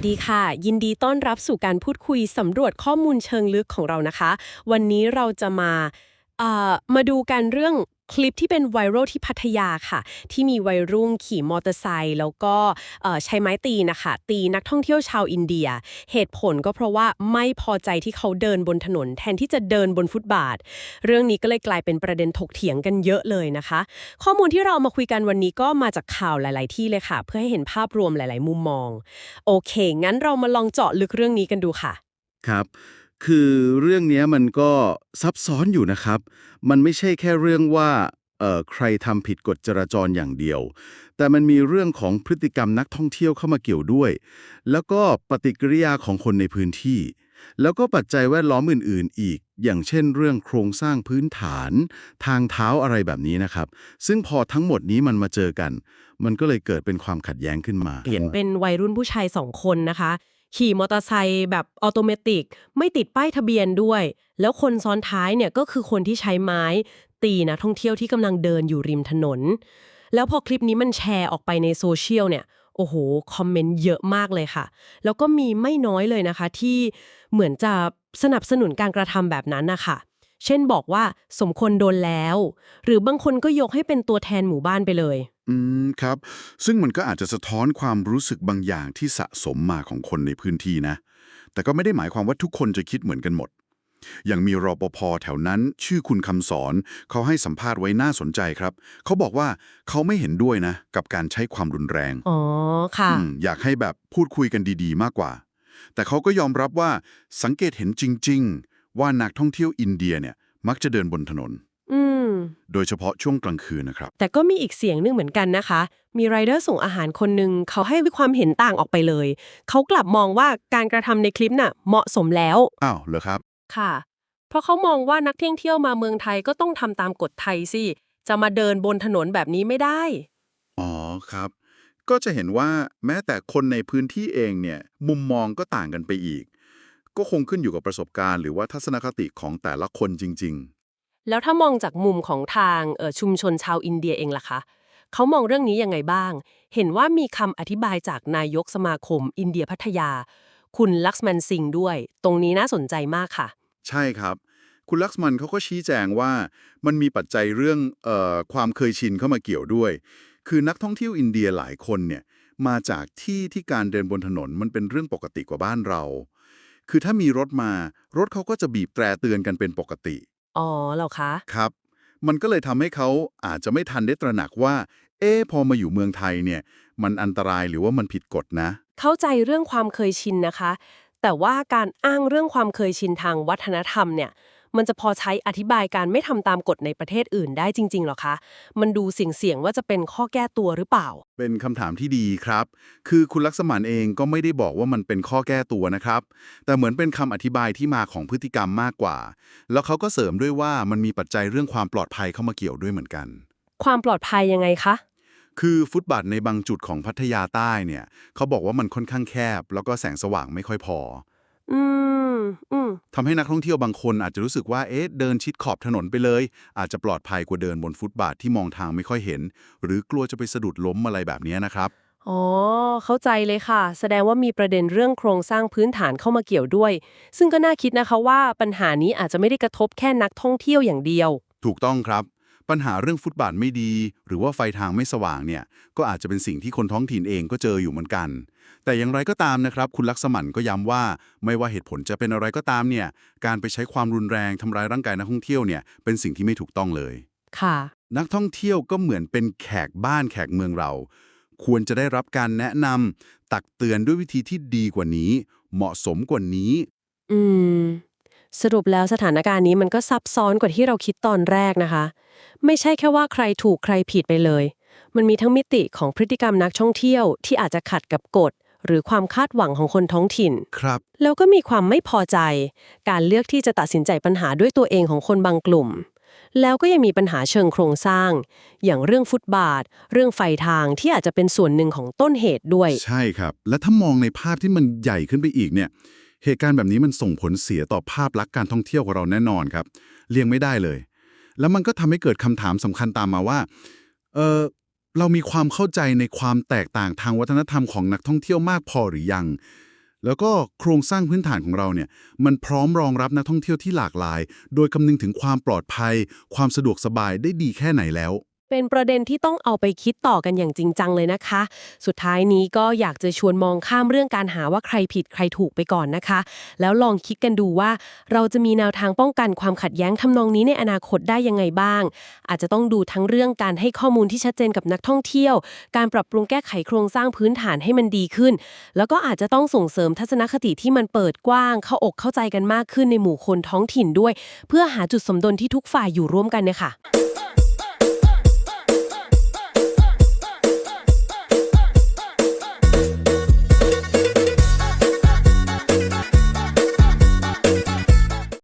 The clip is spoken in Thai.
สดีค่ะ ยินดีต้อนรับสู่การพูดคุยสำรวจข้อมูลเชิงลึกของเรานะคะ วันนี้เราจะมาเอ่อมาดูกันเรื่อง คลิปที่เป็นไวรัลที่พัทยาค่ะ ที่มีวัยรุ่นขี่มอเตอร์ไซค์แล้วก็ใช้ไม้ตีนะคะ ตีนักท่องเที่ยวชาวอินเดีย เหตุผลก็เพราะว่าไม่พอใจที่เขาเดินบนถนน แทนที่จะเดินบนฟุตบาท เรื่องนี้ก็เลยกลายเป็นประเด็นถกเถียงกันเยอะเลยนะคะ ข้อมูลที่เราเอามาคุยกันวันนี้ก็มาจากข่าวหลาย ๆ ที่เลยค่ะ เพื่อให้เห็นภาพรวมหลาย ๆ มุมมอง โอเค งั้นเรามาลองเจาะลึกเรื่องนี้กันดูค่ะ ครับ คือเรื่องเนี้ยมันก็ซับซ้อนอยู่นะครับ มันไม่ใช่แค่เรื่องว่าเอ่อใครทำผิดกฎจราจรอย่างเดียว แต่มันมีเรื่องของพฤติกรรมนักท่องเที่ยวเข้ามาเกี่ยวด้วย แล้วก็ปฏิกิริยาของคนในพื้นที่ แล้วก็ปัจจัยแวดล้อมอื่น ๆ อีก อย่างเช่น เรื่องโครงสร้างพื้นฐาน ทางเท้าอะไรแบบนี้นะครับ ซึ่งพอทั้งหมดนี้มันมาเจอกัน มันก็เลยเกิดเป็นความขัดแย้งขึ้นมา เห็นเป็นวัยรุ่นผู้ชายสองคนนะคะ ขี่มอเตอร์ไซค์แบบออโตเมติก ไม่ติดป้ายทะเบียนด้วย แล้วคนซ้อนท้ายเนี่ยก็คือคนที่ใช้ไม้ ตีนักท่องเที่ยวที่กำลังเดินอยู่ริมถนน แล้วพอคลิปนี้มันแชร์ออกไปในโซเชียลเนี่ยโอ้โห คอมเมนต์เยอะมากเลยค่ะ แล้วก็มีไม่น้อยเลยนะคะ ที่เหมือนจะสนับสนุนการกระทำแบบนั้นนะคะเช่นบอกว่าสมควรโดนแล้ว หรือบางคนก็ยกให้เป็นตัวแทนหมู่บ้านไปเลย อืมครับ ซึ่งมันก็อาจจะสะท้อนความรู้สึกบางอย่างที่สะสมมาของคนในพื้นที่นะ แต่ก็ไม่ได้หมายความว่าทุกคนจะคิดเหมือนกันหมด อย่างมีรปภแถวนั้นชื่อคุณคำสอน เขาให้สัมภาษณ์ไว้น่าสนใจครับ เขาบอกว่าเขาไม่เห็นด้วยนะ กับการใช้ความรุนแรง อ๋อ ค่ะ อืมอยากให้แบบพูดคุยกันดี ๆ มากกว่า แต่เขาก็ยอมรับว่าสังเกตเห็นจริง ๆ ว่านักท่องเที่ยวอินเดียเนี่ยมักจะเดินบนถนนอืม โดยเฉพาะช่วงกลางคืนนะครับ แต่ก็มีอีกเสียงหนึ่งเหมือนกันนะคะ มีไรเดอร์ส่งอาหารคนหนึ่งเขาให้ความเห็นต่างออกไปเลย เขากลับมองว่าการกระทำในคลิปน่ะเหมาะสมแล้ว อ้าวเหรอครับ ค่ะ เพราะเขามองว่านักท่องเที่ยวมาเมืองไทยก็ต้องทำตามกฎไทยสิ จะมาเดินบนถนนแบบนี้ไม่ได้ อ๋อครับ ก็จะเห็นว่าแม้แต่คนในพื้นที่เองเนี่ยมุมมองก็ต่างกันไปอีก ก็คงขึ้นอยู่กับประสบการณ์หรือว่าทัศนคติของแต่ละคนจริง แล้วถ้ามองจากมุมของทางเชุมชนชาวอินเดียเองล่ะคะเขามองเรื่องนี้ยังไงบ้าง เห็นว่ามีคำอธิบายจากนายกสมาคม อินเดียพัทยา คุณลักษมันซิงห์ด้วย ตรงนี้น่าสนใจมากค่ะ ใช่ครับ คุณลักษมันเขาก็ชี้แจงว่ามันมีปัจจัยเรื่องออความเคยชินเข้ามาเกี่ยวด้วย คือนักท่องเที่ยวอินเดียหลายคนเนี่ยมาจากที่ที่การเดินบนถนนมันเป็นเรื่องปกติกว่าบ้านเรา คือถ้ามีรถมา รถเขาก็จะบีบแตรเตือนกันเป็นปกติ อ๋อเหรอคะ ครับ มันก็เลยทำให้เขาอาจจะไม่ทันได้ตระหนักว่า เอ๊ะพอมาอยู่เมืองไทยเนี่ย มันอันตรายหรือว่ามันผิดกฎนะ เข้าใจเรื่องความเคยชินนะคะ แต่ว่าการอ้างเรื่องความเคยชินทางวัฒนธรรมเนี่ย มันจะพอใช้อธิบายการไม่ทำตามกฎในประเทศอื่นได้จริงๆหรอคะ มันดูเสี่ยงๆว่าจะเป็นข้อแก้ตัวหรือเปล่า เป็นคำถามที่ดีครับ คือคุณลักษมันเองก็ไม่ได้บอกว่ามันเป็นข้อแก้ตัวนะครับ แต่เหมือนเป็นคำอธิบายที่มาของพฤติกรรมมากกว่า แล้วเขาก็เสริมด้วยว่ามันมีปัจจัยเรื่องความปลอดภัยเข้ามาเกี่ยวด้วยเหมือนกัน ความปลอดภัยยังไงคะคือฟุตบาทในบางจุดของพัทยาใต้เนี่ยเขาบอกว่ามันค่อนข้างแคบ แล้วก็แสงสว่างไม่ค่อยพอ อืมอืมทำให้นักท่องเที่ยวบางคนอาจจะรู้สึกว่าเอ๊ะเดินชิดขอบถนนไปเลย อาจจะปลอดภัยกว่าเดินบนฟุตบาทที่มองทางไม่ค่อยเห็น หรือกลัวจะไปสะดุดล้มอะไรแบบนี้นะครับ อ๋อ เข้าใจเลยค่ะ แสดงว่ามีประเด็นเรื่องโครงสร้างพื้นฐานเข้ามาเกี่ยวด้วย ซึ่งก็น่าคิดนะคะว่าปัญหานี้อาจจะไม่ได้กระทบแค่นักท่องเที่ยวอย่างเดียว ถูกต้องครับ ปัญหาเรื่องฟุตบาทไม่ดี หรือว่าไฟทางไม่สว่างเนี่ยก็อาจจะเป็นสิ่งที่คนท้องถิ่นเองก็เจออยู่เหมือนกัน แต่อย่างไรก็ตามนะครับ คุณลักษมันก็ย้ำว่า ไม่ว่าเหตุผลจะเป็นอะไรก็ตามเนี่ยการไปใช้ความรุนแรงทำร้ายร่างกายนักท่องเที่ยวเนี่ยเป็นสิ่งที่ไม่ถูกต้องเลยค่ะ นักท่องเที่ยวก็เหมือนเป็นแขกบ้านแขกเมืองเรา ควรจะได้รับการแนะนำตักเตือนด้วยวิธีที่ดีกว่านี้ เหมาะสมกว่านี้ อืม สรุปแล้วสถานการณ์นี้มันก็ซับซ้อนกว่าที่เราคิดตอนแรกนะคะ ไม่ใช่แค่ว่าใครถูกใครผิดไปเลย มันมีทั้งมิติของพฤติกรรมนักท่องเที่ยวที่อาจจะขัดกับกฎ หรือความคาดหวังของคนท้องถิ่น ครับ แล้วก็มีความไม่พอใจ การเลือกที่จะตัดสินใจปัญหาด้วยตัวเองของคนบางกลุ่ม แล้วก็ยังมีปัญหาเชิงโครงสร้าง อย่างเรื่องฟุตบาท เรื่องไฟทางที่อาจจะเป็นส่วนหนึ่งของต้นเหตุด้วย ใช่ครับ และถ้ามองในภาพที่มันใหญ่ขึ้นไปอีกเนี่ย เหตุการณ์แบบนี้มันส่งผลเสียต่อภาพลักษณ์การท่องเที่ยวของเราแน่นอนครับเลี่ยงไม่ได้เลย แล้วมันก็ทำให้เกิดคำถามสำคัญตามมาว่าเออเรามีความเข้าใจในความแตกต่างทางวัฒนธรรมของนักท่องเที่ยวมากพอหรือยัง แล้วก็โครงสร้างพื้นฐานของเราเนี่ยมันพร้อมรองรับนักท่องเที่ยวที่หลากหลาย โดยคำนึงถึงความปลอดภัย ความสะดวกสบายได้ดีแค่ไหนแล้ว เป็นประเด็นที่ต้องเอาไปคิดต่อกันอย่างจริงจังเลยนะคะ สุดท้ายนี้ก็อยากจะชวนมองข้ามเรื่องการหาว่าใครผิดใครถูกไปก่อนนะคะ แล้วลองคิดกันดูว่า เราจะมีแนวทางป้องกันความขัดแย้งทำนองนี้ในอนาคตได้ยังไงบ้าง อาจจะต้องดูทั้งเรื่องการให้ข้อมูลที่ชัดเจนกับนักท่องเที่ยว การปรับปรุงแก้ไขโครงสร้างพื้นฐานให้มันดีขึ้น แล้วก็อาจจะต้องส่งเสริมทัศนคติที่มันเปิดกว้าง เข้าอกเข้าใจกันมากขึ้นในหมู่คนท้องถิ่นด้วย เพื่อหาจุดสมดุลที่ทุกฝ่ายอยู่ร่วมกันเนี่ยค่ะ